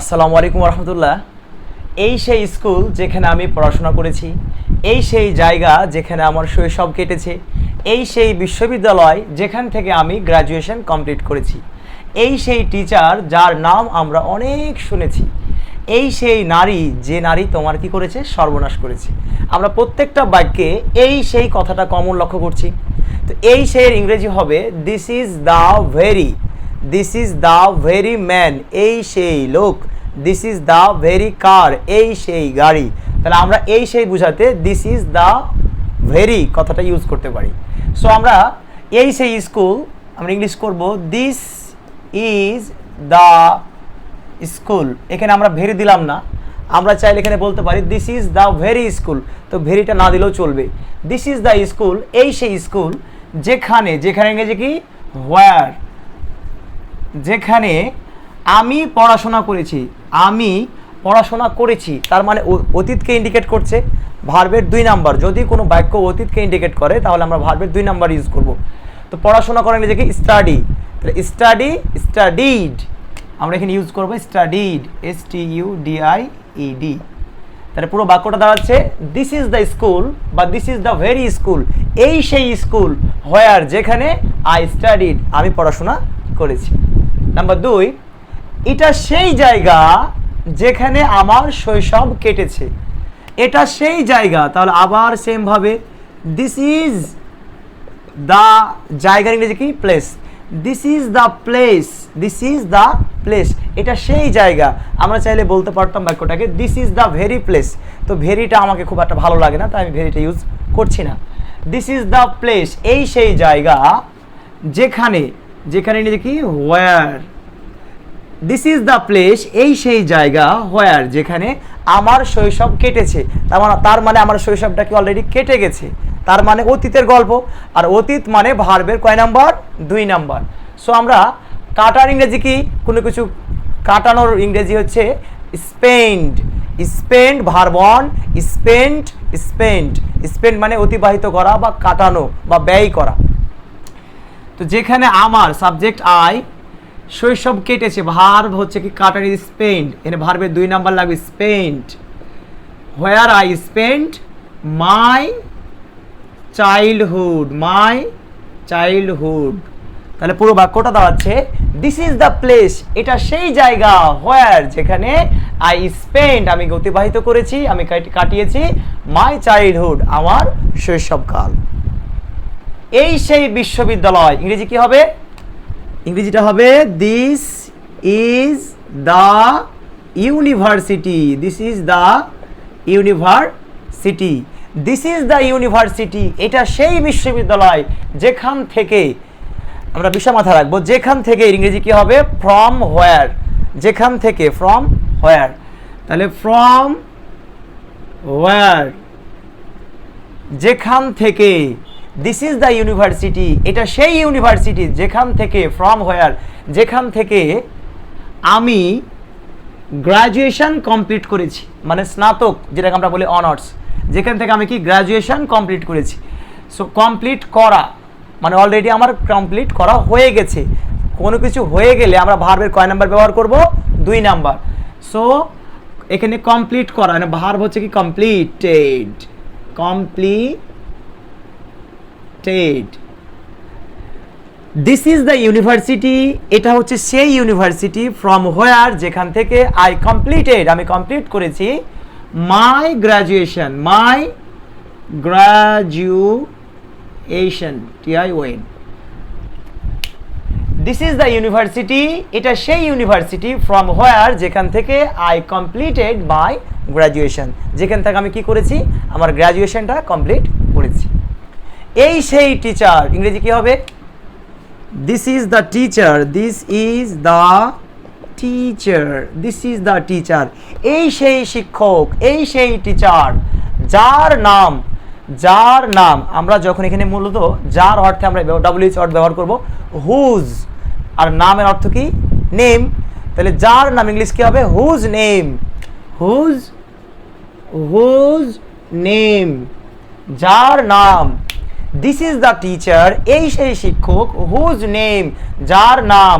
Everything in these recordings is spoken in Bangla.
আসসালামু আলাইকুম রহমতুল্লাহ এই সেই স্কুল যেখানে আমি পড়াশোনা করেছি, এই সেই জায়গা যেখানে আমার শৈশব কেটেছে, এই সেই বিশ্ববিদ্যালয় যেখান থেকে আমি গ্র্যাজুয়েশন কমপ্লিট করেছি। এই সেই টিচার যার নাম আমরা অনেক শুনেছি, এই সেই নারী, যে নারী তোমার কি করেছে? সর্বনাশ করেছে। আমরা প্রত্যেকটা বাক্যে এই সেই কথাটা কমন লক্ষ্য করছি। তো এই সেই ইংরেজি হবে this is the very this is the very man এই সেই লোক। This is the very car এই সেই গাড়ি। তাহলে আমরা এই সেই বুঝাতে দিস ইজ দ্য ভেরি কথাটা ইউজ করতে পারি। সো আমরা এই সেই স্কুল আমরা ইংলিশ করব দিস ইজ দ্য স্কুল এখানে আমরা ভেরি দিলাম না। আমরা চাইলে এখানে বলতে পারি this is the very school তো ভেরিটা না দিলেও চলবে। দিস ইজ দ্য স্কুল এই সেই স্কুল যেখানে যেখানে ইংরেজি কি? হোয়ার যেখানে আমি পড়াশোনা করেছি, আমি পড়াশোনা করেছি, তার মানে অতীতকে ইন্ডিকেট করছে ভার্বের দুই নাম্বার যদি কোনো বাক্য অতীতকে ইন্ডিকেট করে, তাহলে আমরা ভার্বের দুই নাম্বার ইউজ করব। তো পড়াশোনা করেন নিজেকে স্টাডি তাহলে স্টাডি স্টাডিড আমরা এখানে ইউজ করব studied S T U D I E D তাহলে পুরো বাক্যটা দাঁড়াচ্ছে দিস ইজ দ্য স্কুল বা this is the very school এই সেই স্কুল হোয়ার যেখানে আই স্টাডিড আমি পড়াশোনা করেছি। নাম্বার দুই, এটা সেই জায়গা যেখানে আমার শৈশব কেটেছে। এটা সেই জায়গা, তাহলে আবার সেমভাবে দিস ইজ দ্য জায়গার ইংরেজি কি? Place this is the place this is the place এটা সেই জায়গা। আমরা চাইলে বলতে পারতাম বাক্যটাকে this is the very place তো ভেরিটা আমাকে খুব একটা ভালো লাগে না, তাই আমি ভেরিটা ইউজ করছি না। দিস ইজ দ্য প্লেস এই সেই জায়গা যেখানে যেখানে ইংরেজি কি where this is the place এই সেই জায়গা হোয়ার যেখানে আমার শৈশব কেটেছে। তার মানে তার মানে আমার শৈশবটা কি অলরেডি কেটে গেছে। তার মানে অতীতের গল্প। আর অতীত মানে ভার্বের কয় নাম্বার? দুই নাম্বার। সো আমরা কাটার ইংরেজি কি? কোনো কিছু কাটানোর ইংরেজি হচ্ছে স্পেন্ড স্পেন্ড ভার্বন স্পেন্ড স্পেন্ড স্পেন্ড মানে অতিবাহিত করা বা কাটানো বা ব্যয় করা। তো যেখানে আমার সাবজেক্ট আই শৈশব কেটেছে ভার্ব হচ্ছে কি কাটারি স্পেন্ড এখানে ভার্বের দুই নাম্বার লাগবে spend where I spend my childhood my childhood তাহলে পুরো বাক্যটা দাঁড়াচ্ছে দিস ইজ দ্য প্লেস এটা সেই জায়গা হোয়ার যেখানে আই স্পেন্ড আমি অতিবাহিত করেছি, আমি কাটি- কাটিয়েছি মাই চাইল্ডহুড আমার শৈশবকাল। এই সেই বিশ্ববিদ্যালয়, ইংরেজি কি হবে? ইংরেজিটা হবে this is the university this is the university this is the university এটা সেই বিশ্ববিদ্যালয় যেখান থেকে, আমরা বিষয় মাথায় রাখব, যেখান থেকে ইংরেজি কি হবে? ফ্রম হোয়ার যেখান থেকে ফ্রম হোয়ার তাহলে ফ্রম হোয়ার যেখান থেকে দিস ইজ দ্য ইউনিভার্সিটি এটা সেই ইউনিভার্সিটি যেখান থেকে ফ্রম হোয়ার যেখান থেকে আমি গ্রাজুয়েশন কমপ্লিট করেছি। মানে স্নাতক, যেটাকে আমরা বলি অনার্স যেখান থেকে আমি কি গ্রাজুয়েশন কমপ্লিট করেছি। সো কমপ্লিট করা মানে অলরেডি আমার কমপ্লিট করা হয়ে গেছে। কোনো কিছু হয়ে গেলে আমরা ভার্বের কয় নাম্বার ব্যবহার করব? দুই নাম্বার সো এখানে কমপ্লিট করা মানে ভার্ব হচ্ছে কি completed completed this is the university এটা হচ্ছে সেই ইউনিভার্সিটি ফ্রম হোয়ার যেখান থেকে আই কমপ্লিটেড আমি কমপ্লিট করেছি my graduation my graduation TI when this is the university এটা সেই ইউনিভার্সিটি ফ্রম হোয়ার যেখান থেকে আই কমপ্লিটেড মাই গ্র্যাজুয়েশন যেখান থেকে আমি কি করেছি? আমার গ্র্যাজুয়েশনটা কমপ্লিট করেছি। এই সেই টিচার ইংরেজি কি হবে? This is the teacher this is the teacher this is the teacher এই সেই শিক্ষক, এই সেই টিচার যার নাম যার নাম, আমরা যখন এখানে মূলত যার অর্থে আমরা ডাব্লিউএইচ ওয়ার্ড ব্যবহার করব হুজ আর নামের অর্থ কি? নেম তাহলে যার নাম ইংলিশ কি হবে? Whose name whose whose name যার নাম দিস ইজ দ্য টিচার এই সেই শিক্ষক হুজ নেম যার নাম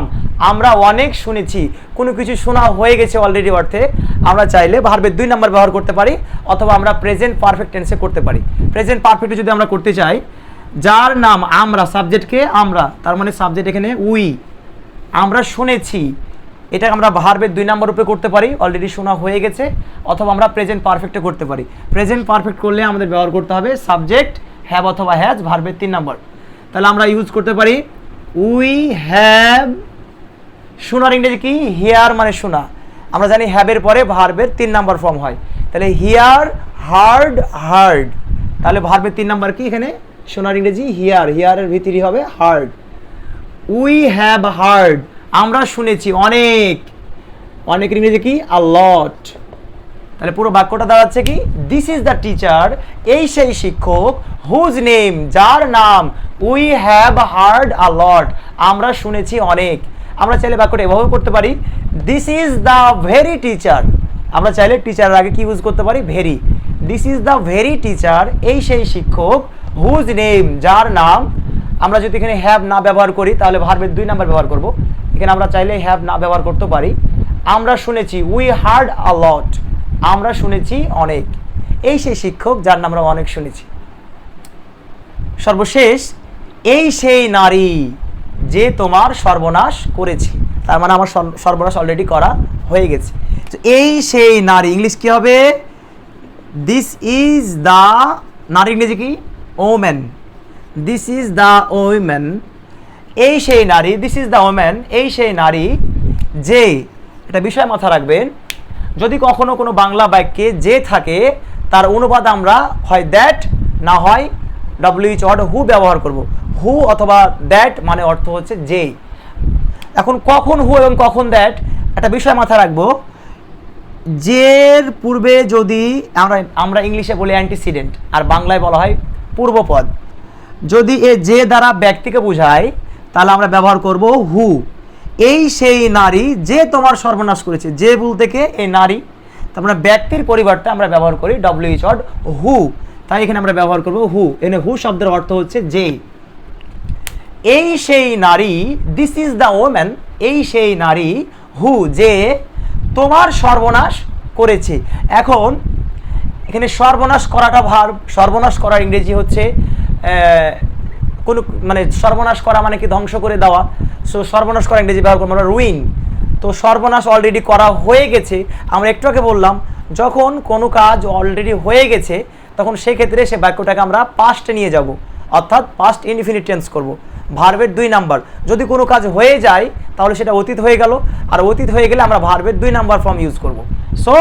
আমরা অনেক শুনেছি। কোনো কিছু শোনা হয়ে গেছে অলরেডি অর্থে। আমরা চাইলে ভার্বের দুই নাম্বার ব্যবহার করতে পারি, অথবা আমরা প্রেজেন্ট পারফেক্ট টেন্সে করতে পারি। প্রেজেন্ট পারফেক্টে যদি আমরা করতে চাই, যার নাম আমরা সাবজেক্টকে আমরা, তার মানে সাবজেক্ট এখানে উই আমরা শুনেছি। এটা আমরা ভার্বের দুই নাম্বার রূপে করতে পারি অলরেডি শোনা হয়ে গেছে, অথবা আমরা প্রেজেন্ট পারফেক্টে করতে পারি। প্রেজেন্ট পারফেক্ট করলে আমাদের ব্যবহার করতে হবে সাবজেক্ট হ্যাভ অথবা হ্যাজ ভার্বের তিন নম্বর তাহলে আমরা ইউজ করতে পারি উই হ্যাভ শোনার ইংরেজি কি? হিয়ার মানে শোনা। আমরা জানি হ্যাবের পরে ভার্বের তিন নাম্বার ফর্ম হয়। তাহলে হিয়ার হার্ড হার্ড তাহলে ভার্বের তিন নাম্বার কি এখানে? শোনার ইংরেজি হিয়ার হিয়ারের ভিতরই হবে হার্ড উই হ্যাভ হার্ড আমরা শুনেছি অনেক। অনেক ইংরেজি কি? আ লট তাহলে পুরো বাক্যটা দাঁড়াচ্ছে কি? দিস ইজ দ্য টিচার এই সেই শিক্ষক হুজ নেম যার নাম we have heard a lot আমরা শুনেছি অনেক। আমরা চাইলে বাক্যটা এভাবে করতে পারি। This is the very teacher আমরা চাইলে টিচারের আগে কি ইউজ করতে পারি? Very this is the very teacher এই সেই শিক্ষক হুজ নেম যার নাম। আমরা যদি এখানে হ্যাভ না ব্যবহার করি, তাহলে ভার্বের দুই নাম্বার ব্যবহার করব। এখানে আমরা চাইলে হ্যাভ না ব্যবহার করতে পারি। আমরা শুনেছি উই হার্ড আ লট আমরা শুনেছি অনেক। এই সেই শিক্ষক যার নাম আমরা অনেক শুনেছি। সর্বশেষ, এই সেই নারী যে তোমার সর্বনাশ করেছে। তার মানে আমার সর্ব- সর্বনাশ অলরেডি করা হয়ে গেছে। এই সেই নারী, ইংলিশ কি হবে? দিস ইজ দ্য নারী ইংরেজি কি? Woman this is the woman এই সেই নারী দিস ইজ দ্য ওম্যান এই সেই নারী যে, এটা বিষয় মাথা রাখবেন যদি কখনো কোনো বাংলা বাক্যে যে থাকে, তার অনুবাদ আমরা হয় দ্যাট না হয় ডব্লিউ এইচ অর্ড হু ব্যবহার করব। হু অথবা দ্যাট মানে অর্থ হচ্ছে যে। এখন কখন হু এবং কখন দ্যাট একটা বিষয় মাথায় রাখব। জের পূর্বে যদি আমরা আমরা ইংলিশে বলি অ্যান্টিসিডেন্ট আর বাংলায় বলা হয় পূর্বপদ। যদি এ যে দ্বারা ব্যক্তিকে বোঝায়, তাহলে আমরা ব্যবহার করব হু এই সেই নারী যে তোমার সর্বনাশ করেছে, যে বলতে থেকে এই নারী, তার মানে ব্যক্তির পরিবারটা আমরা ব্যবহার করি ডব্লিউ এইচ অর্ড হু তাই এখানে আমরা ব্যবহার করব হু এখানে হু শব্দের অর্থ হচ্ছে যে এই সেই নারী দিস ইজ দ্য ওম্যান এই সেই নারী হু যে তোমার সর্বনাশ করেছে। এখন এখানে সর্বনাশ করাটা ভার, সর্বনাশ করার ইংরেজি হচ্ছে কোনো মানে সর্বনাশ করা মানে কি ধ্বংস করে দেওয়া? সো সর্বনাশ করা ইংরেজি ব্যবহার করব আমরা রুইন তো সর্বনাশ অলরেডি করা হয়ে গেছে। আমরা একটু আগে বললাম, যখন কোনো কাজ অলরেডি হয়ে গেছে, তখন সেক্ষেত্রে সে বাক্যটাকে আমরা পাস্টে নিয়ে যাব। অর্থাৎ পাস্ট ইনফিনিট টেন্স করব। ভার্বের দুই নাম্বার যদি কোনো কাজ হয়ে যায়, তাহলে সেটা অতীত হয়ে গেল। আর অতীত হয়ে গেলে আমরা ভার্বের দুই নাম্বার ফর্ম ইউজ করব। So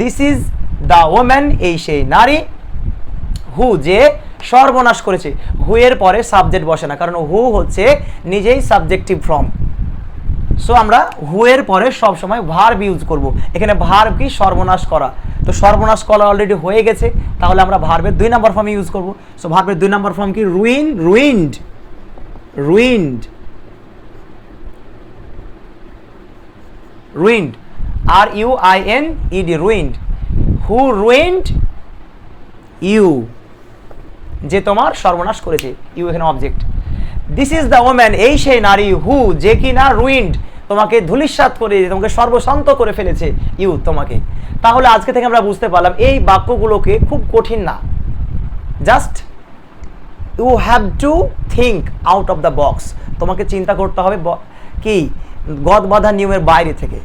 this is the woman এই সেই নারী হু যে সর্বনাশ করেছে। হু এর পরে সাবজেক্ট বসে না, কারণ হু হচ্ছে নিজেই সাবজেক্টিভ ফর্ম সো আমরা হু এর পরে সব সময় ভার্ব ইউজ করব। এখানে ভার্ব কি? সর্বনাশ করা। তো সর্বনাশ করা অলরেডি হয়ে গেছে, তাহলে আমরা ভার্বের দুই নাম্বার ফর্ম ইউজ করব। সো ভার্বের দুই নাম্বার ফর্ম কি? Ruin ruined ruined ruined R U I N ED ruined who ruined you যে তোমার সর্বনাশ করেছে ইউ এখানে object this is the woman এই সেই নারী হু যে কি না রুইন্ড তোমাকে ধুলিস্বাত করে তোমাকে সর্বশান্ত করে ফেলেছে ইউ তোমাকে। তাহলে আজকে থেকে আমরা বুঝতে পারলাম, এই বাক্যগুলোকে খুব কঠিন না। Just you have to think out of the box তোমাকে চিন্তা করতে হবে কি? গদ বাঁধা নিয়মের বাইরে থেকে।